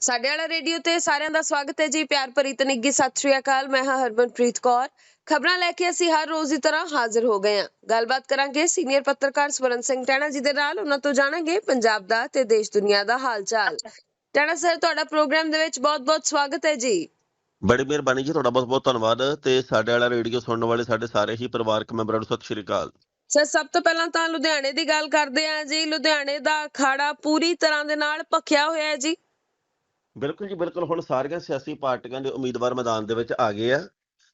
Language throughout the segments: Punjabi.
ਸਾਡੇ ਵਾਲਾ ਰੇਡੀਓ ਤੇ ਸਾਰਿਆਂ ਦਾ ਸਵਾਗਤ ਹੈ ਜੀ ਪਿਆਰ ਭਰੀ ਤਨਿੱਗੀ ਸਤਿ ਸ਼੍ਰੀ ਅਕਾਲ। ਮੈਂ ਹਾਂ ਹਰਮਨਪ੍ਰੀਤ ਕੌਰ। ਖਬਰਾਂ ਲੈ ਕੇ ਅਸੀਂ ਹਰ ਰੋਜ਼ ਦੀ ਤਰ੍ਹਾਂ ਹਾਜ਼ਰ ਹੋ ਗਏ ਹਾਂ। ਗੱਲਬਾਤ ਕਰਾਂਗੇ ਸੀਨੀਅਰ ਪੱਤਰਕਾਰ ਸਵਰਨ ਸਿੰਘ ਟੈਣਾ ਜੀ ਦੇ ਨਾਲ। ਉਹਨਾਂ ਤੋਂ ਜਾਣਾਂਗੇ ਪੰਜਾਬ ਦਾ ਤੇ ਦੇਸ਼ ਦੁਨੀਆ ਦਾ ਹਾਲ ਚਾਲ ਟੈਣਾ ਸਰ ਤੁਹਾਡਾ ਪ੍ਰੋਗਰਾਮ ਦੇ ਵਿੱਚ ਬਹੁਤ-ਬਹੁਤ ਸਵਾਗਤ ਹੈ ਜੀ। ਬੜੀ ਮਿਹਰਬਾਨੀ ਜੀ ਤੁਹਾਡਾ ਬਹੁਤ ਬਹੁਤ ਧੰਨਵਾਦ ਤੇ ਸਾਡੇ ਵਾਲਾ ਰੇਡੀਓ ਸੁਣਨ ਵਾਲੇ ਸਾਡੇ ਸਾਰੇ ਹੀ ਪਰਿਵਾਰਕ ਮੈਂਬਰਾਂ ਨੂੰ ਸਤਿ ਸ਼੍ਰੀ ਅਕਾਲ। ਸਰ ਸਭ ਤੋਂ ਪਹਿਲਾਂ ਤਾਂ ਲੁਧਿਆਣੇ ਦੀ ਗੱਲ ਕਰਦੇ ਹਾਂ ਜੀ। ਲੁਧਿਆਣੇ ਦਾ ਅਖਾੜਾ ਪੂਰੀ ਤਰ੍ਹਾਂ ਦੇ ਨਾਲ ਭਖਿਆ ਹੋਇਆ ਹੈ ਜੀ। ਬਿਲਕੁਲ ਜੀ, ਬਿਲਕੁਲ। ਹੁਣ ਸਾਰੀਆਂ ਸਿਆਸੀ ਪਾਰਟੀਆਂ ਦੇ ਉਮੀਦਵਾਰ ਮੈਦਾਨ ਦੇ ਵਿੱਚ ਆ ਗਏ ਆ